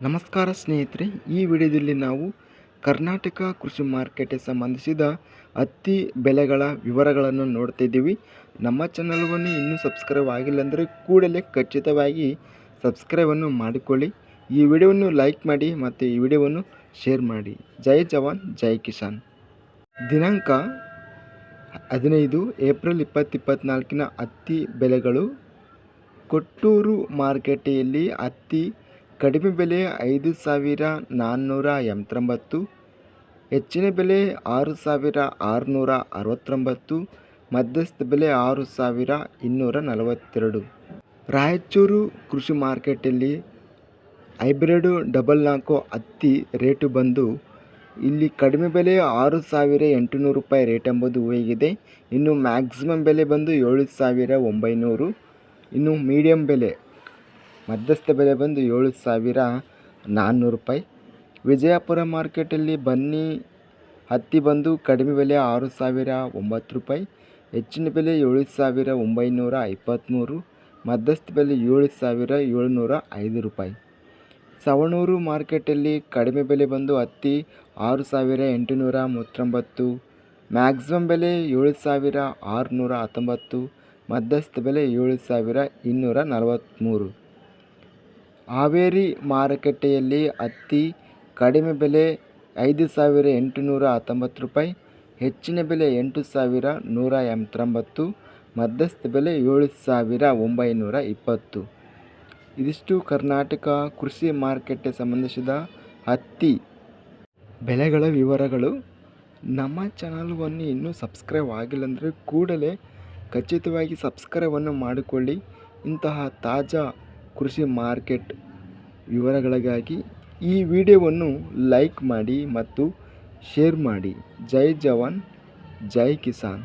ನಮಸ್ಕಾರ ಸ್ನೇಹಿತರೆ, ಈ ವಿಡಿಯೋದಲ್ಲಿ ನಾವು ಕರ್ನಾಟಕ ಕೃಷಿ ಮಾರ್ಕೆಟ್ಗೆ ಸಂಬಂಧಿಸಿದ ಹತ್ತಿ ಬೆಲೆಗಳ ವಿವರಗಳನ್ನು ನೋಡ್ತಿದ್ದೀವಿ ನಮ್ಮ ಚಾನಲ್ವನ್ನು ಇನ್ನೂ ಸಬ್ಸ್ಕ್ರೈಬ್ ಆಗಿಲ್ಲ ಅಂದರೆ ಕೂಡಲೇ ಖಚಿತವಾಗಿ ಸಬ್ಸ್ಕ್ರೈಬನ್ನು ಮಾಡಿಕೊಳ್ಳಿ. ಈ ವಿಡಿಯೋವನ್ನು ಲೈಕ್ ಮಾಡಿ ಮತ್ತು ಈ ವಿಡಿಯೋವನ್ನು ಶೇರ್ ಮಾಡಿ. ಜೈ ಜವಾನ್, ಜೈ ಕಿಸಾನ್. ದಿನಾಂಕ ಹದಿನೈದು ಏಪ್ರಿಲ್ ಇಪ್ಪತ್ತು ಇಪ್ಪತ್ತ್ನಾಲ್ಕಿನ ಹತ್ತಿ ಬೆಲೆಗಳು ಕೊಟ್ಟೂರು ಮಾರುಕಟ್ಟೆಯಲ್ಲಿ ಹತ್ತಿ ಕಡಿಮೆ ಬೆಲೆ ಐದು ಸಾವಿರ ನಾನ್ನೂರ ಎಂಬತ್ತೊಂಬತ್ತು, ಹೆಚ್ಚಿನ ಬೆಲೆ ಆರು ಸಾವಿರ ಆರುನೂರ ಅರವತ್ತೊಂಬತ್ತು, ಮಧ್ಯಸ್ಥ ಬೆಲೆ ಆರು ಸಾವಿರ ಇನ್ನೂರ ನಲವತ್ತೆರಡು. ರಾಯಚೂರು ಕೃಷಿ ಮಾರ್ಕೆಟಲ್ಲಿ ಹೈಬ್ರಿಡು ಡಬಲ್ ನಾಲ್ಕು ಹತ್ತಿ ರೇಟು ಬಂದು, ಇಲ್ಲಿ ಕಡಿಮೆ ಬೆಲೆ ಆರು ಸಾವಿರ ಎಂಟುನೂರು ರೂಪಾಯಿ ರೇಟ್ ಎಂಬುದು ಹೋಗಿದೆ ಇನ್ನು ಮ್ಯಾಕ್ಸಿಮಮ್ ಬೆಲೆ ಬಂದು ಏಳು ಸಾವಿರ ಒಂಬೈನೂರು, ಇನ್ನು ಮೀಡಿಯಮ್ ಬೆಲೆ ಮಧ್ಯಸ್ಥ ಬೆಲೆ ಬಂದು ಏಳು ಸಾವಿರ ನಾನ್ನೂರು ರೂಪಾಯಿ. ವಿಜಯಪುರ ಮಾರ್ಕೆಟಲ್ಲಿ ಬನ್ನಿ ಹತ್ತಿ ಬಂದು ಕಡಿಮೆ ಬೆಲೆ ಆರು ಸಾವಿರ ಒಂಬತ್ತು ರೂಪಾಯಿ. ಹೆಚ್ಚಿನ ಬೆಲೆ ಏಳು ಸಾವಿರ ಒಂಬೈನೂರ ಇಪ್ಪತ್ತ್ಮೂರು ಮಧ್ಯಸ್ಥ ಬೆಲೆ ಏಳು ಸಾವಿರ ಏಳುನೂರ ಐದು ರೂಪಾಯಿ. ಸವಣೂರು ಮಾರ್ಕೆಟಲ್ಲಿ ಕಡಿಮೆ ಬೆಲೆ ಬಂದು ಹತ್ತಿ ಆರು ಸಾವಿರ ಎಂಟುನೂರ ಮೂವತ್ತೊಂಬತ್ತು. ಮ್ಯಾಕ್ಸಿಮಮ್ ಬೆಲೆ ಏಳು ಸಾವಿರ ಆರುನೂರ ಹತ್ತೊಂಬತ್ತು. ಮಧ್ಯಸ್ಥ ಬೆಲೆ ಏಳು ಸಾವಿರ ಇನ್ನೂರ ನಲವತ್ತ್ಮೂರು ಹಾವೇರಿ ಮಾರುಕಟ್ಟೆಯಲ್ಲಿ ಹತ್ತಿ ಕಡಿಮೆ ಬೆಲೆ ಐದು ಸಾವಿರ ಎಂಟುನೂರ ಹತ್ತೊಂಬತ್ತು ರೂಪಾಯಿ, ಹೆಚ್ಚಿನ ಬೆಲೆ ಎಂಟು ಸಾವಿರ ನೂರ ಎಂಬತ್ತೊಂಬತ್ತು, ಮಧ್ಯಸ್ಥ ಬೆಲೆ ಏಳು ಸಾವಿರ ಒಂಬೈನೂರ ಇಪ್ಪತ್ತು. ಇದಿಷ್ಟು ಕರ್ನಾಟಕ ಕೃಷಿ ಮಾರುಕಟ್ಟೆ ಸಂಬಂಧಿಸಿದ ಹತ್ತಿ ಬೆಲೆಗಳ ವಿವರಗಳು. ನಮ್ಮ ಚಾನಲ್ವನ್ನು ಇನ್ನೂ ಸಬ್ಸ್ಕ್ರೈಬ್ ಆಗಿಲ್ಲ ಅಂದರೆ ಕೂಡಲೇ ಖಚಿತವಾಗಿ ಸಬ್ಸ್ಕ್ರೈಬನ್ನು ಮಾಡಿಕೊಳ್ಳಿ. ಇಂತಹ ತಾಜಾ ಕೃಷಿ ಮಾರ್ಕೆಟ್ ವಿವರಗಳಿಗಾಗಿ ಈ ವಿಡಿಯೋವನ್ನು ಲೈಕ್ ಮಾಡಿ ಮತ್ತು ಶೇರ್ ಮಾಡಿ. ಜೈ ಜವಾನ್ ಜೈ ಕಿಸಾನ್.